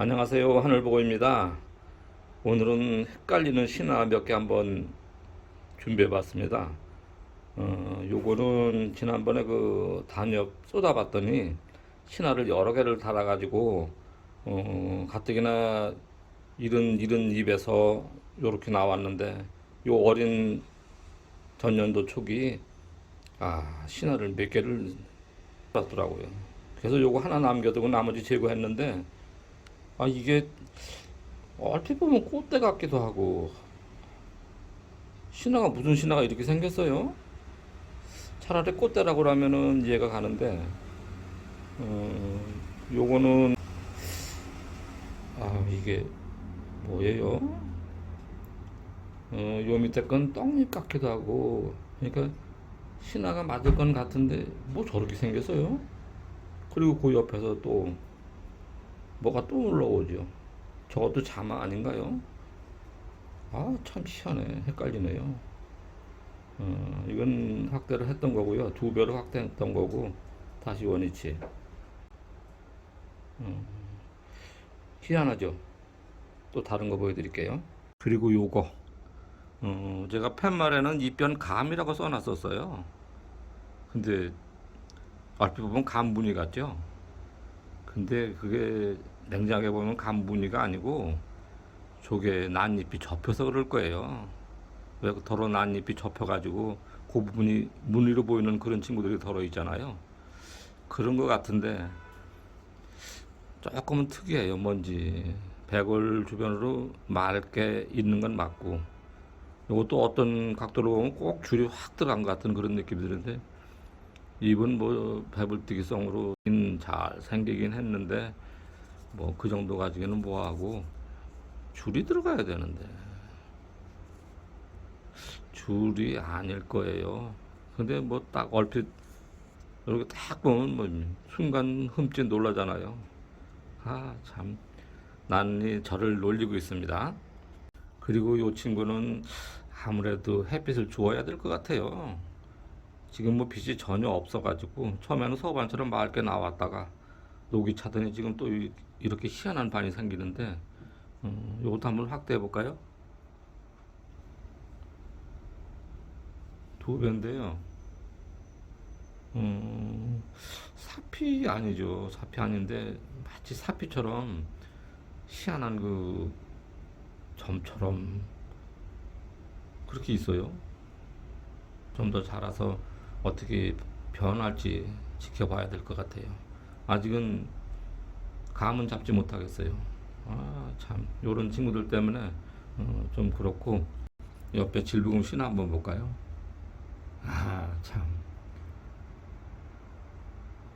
안녕하세요 하늘보고입니다. 오늘은 헷갈리는 신화 몇 개 한번 준비해 봤습니다. 어, 요거는 지난번에 그 단엽 쏟아봤더니 신화를 여러 개를 달아 가지고 어, 가뜩이나 이른 이른 입에서 요렇게 나왔는데 요 어린 전년도 초기 아 신화를 몇 개를 봤더라고요. 그래서 요거 하나 남겨두고 나머지 제거했는데 아 이게 얼핏 보면 꽃대 같기도 하고 신화가 무슨 신화가 이렇게 생겼어요? 차라리 꽃대라고 하면은 이해가 가는데 어, 요거는 아 이게 뭐예요? 어, 요 밑에 건 떡잎 같기도 하고 그러니까 신화가 맞을 건 같은데 뭐 저렇게 생겼어요? 그리고 그 옆에서 또 뭐가 또 올라오죠. 저것도 자마 아닌가요? 아, 참 희한해. 헷갈리네요. 어, 이건 확대를 했던 거고요. 두 배로 확대했던 거고, 다시 원위치. 어, 희한하죠? 또 다른 거 보여드릴게요. 그리고 요거. 어, 제가 팻말에는 이변 감이라고 써놨었어요. 근데, 얼핏 보면 감분이 같죠? 근데 그게 냉장하게 보면 감무늬가 아니고 조개 난잎이 접혀서 그럴 거예요. 왜 더러 난잎이 접혀가지고 그 부분이 무늬로 보이는 그런 친구들이 더러 있잖아요. 그런 것 같은데 조금은 특이해요. 뭔지 배골 주변으로 맑게 있는 건 맞고 이것도 어떤 각도로 보면 꼭 줄이 확 들어간 것 같은 그런 느낌이 드는데 입은 뭐 배불뜨기성으로 잘 생기긴 했는데 뭐 그 정도 가지고는 뭐하고 줄이 들어가야 되는데 줄이 아닐 거예요. 근데 뭐 딱 얼핏 이렇게 딱 보면 뭐 순간 흠칫 놀라잖아요. 아 참 난이 저를 놀리고 있습니다. 그리고 이 친구는 아무래도 햇빛을 주어야 될 것 같아요. 지금 뭐 빛이 전혀 없어가지고 처음에는 서반처럼 맑게 나왔다가 녹이 차더니 지금 또 이- 이렇게 희한한 반이 생기는데 음, 요것도 한번 확대해 볼까요? 두 배인데요. 음, 사피 아니죠. 사피 아닌데 마치 사피처럼 희한한 그 점처럼 그렇게 있어요. 좀 더 자라서 어떻게 변할지 지켜봐야 될 것 같아요. 아직은 감은 잡지 못하겠어요. 아, 참. 요런 친구들 때문에 어, 좀 그렇고 옆에 질부금 신화 한번 볼까요? 아, 참.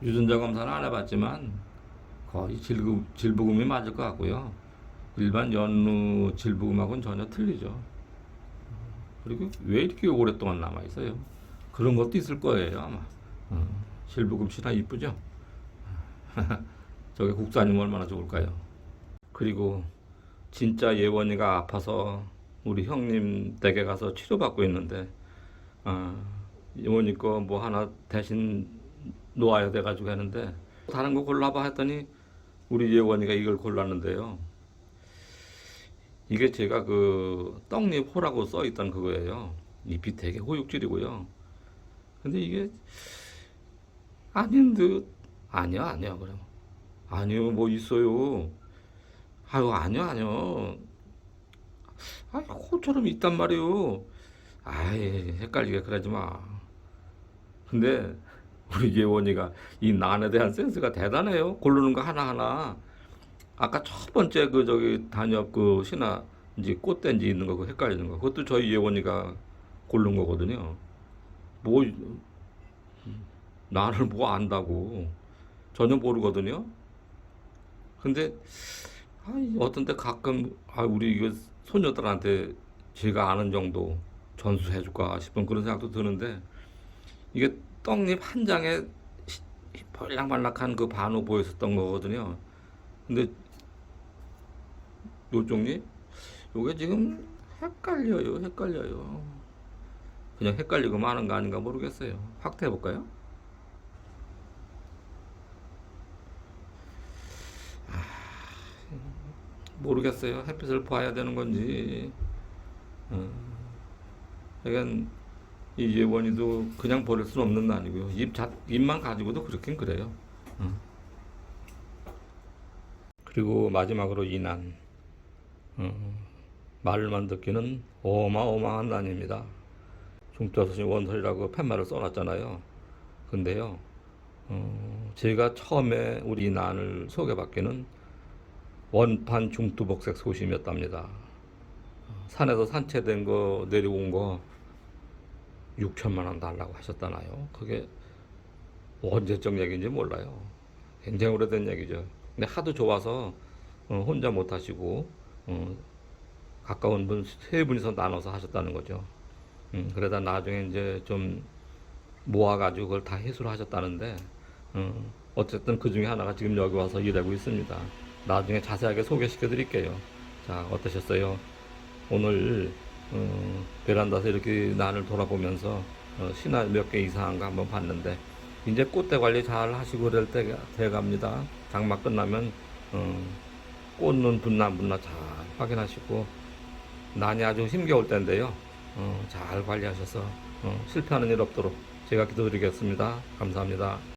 유전자 검사는 안 해봤지만 거의 질부, 질부금이 맞을 것 같고요. 일반 연루 질부금하고는 전혀 틀리죠. 그리고 왜 이렇게 오랫동안 남아 있어요? 그런 것도 있을 거예요 아마. 어, 실부금 신화 이쁘죠? 저게 국사님 얼마나 좋을까요? 그리고 진짜 예원이가 아파서 우리 형님 댁에 가서 치료받고 있는데 아, 예원이 거 뭐 하나 대신 놓아야 돼가지고 하는데 다른 거 골라봐 했더니 우리 예원이가 이걸 골랐는데요. 이게 제가 그 떡잎 호라고 써 있던 그거예요. 잎이 되게 호육질이고요. 근데 이게 아닌 듯 아니야 아니야 그럼 아니요 뭐 있어요. 아유 아니요 아니요. 아 호처럼 있단 말이에요. 아이 헷갈리게 그러지 마. 근데 우리 예원이가 이 난에 대한 센스가 대단해요. 고르는 거 하나하나. 아까 첫 번째 그 저기 단엽 그 신화 이제 꽃댄지 있는 거 그 헷갈리는 거 그것도 저희 예원이가 고른 거거든요. 뭐 나를 뭐 안다고 전혀 모르거든요. 근데 아, 어떤 때 가끔 아 우리 이거 소녀들한테 제가 아는 정도 전수해 줄까 싶은 그런 생각도 드는데 이게 떡잎 한 장에 시- 볼락말락한 그 반우 보였었던 거거든요. 근데 요쪽잎 요게 지금 헷갈려요, 헷갈려요. 그냥 헷갈리고 마는 거 아닌가 모르겠어요. 확대해 볼까요? 아, 모르겠어요. 햇빛을 봐야 되는 건지. 어. 하여간 이 예원이도 그냥 버릴 수는 없는 난이고요. 입 자, 입만 가지고도 그렇긴 그래요. 어. 그리고 마지막으로 이 난. 어, 말만 듣기는 어마어마한 난입니다. 중도서신 원설이라고 팻말을 써놨잖아요. 근데요, 어, 제가 처음에 우리 난을 소개받기는 원판 중투복색 소심이었답니다. 산에서 산채된 거 내려온 거 6천만 원 달라고 하셨다나요? 그게 언제적 얘기인지 몰라요. 굉장히 오래된 얘기죠. 근데 하도 좋아서 어, 혼자 못 하시고 어, 가까운 분 세 분이서 나눠서 하셨다는 거죠. 음, 그러다 나중에 이제 좀 모아가지고 그걸 다 회수를 하셨다는데 어, 어쨌든 그 중에 하나가 지금 여기 와서 일하고 있습니다. 나중에 자세하게 소개시켜 드릴게요. 자 어떠셨어요? 오늘 어, 베란다에서 이렇게 난을 돌아보면서 어, 신화 몇 개 이상한가 한번 봤는데 이제 꽃대 관리 잘 하시고 그럴 때가 돼갑니다. 장마 끝나면 어, 꽃눈 분나 분나 잘 확인하시고 난이 아주 힘겨울 때인데요. 어, 잘 관리하셔서 어, 실패하는 일 없도록 제가 기도드리겠습니다. 감사합니다.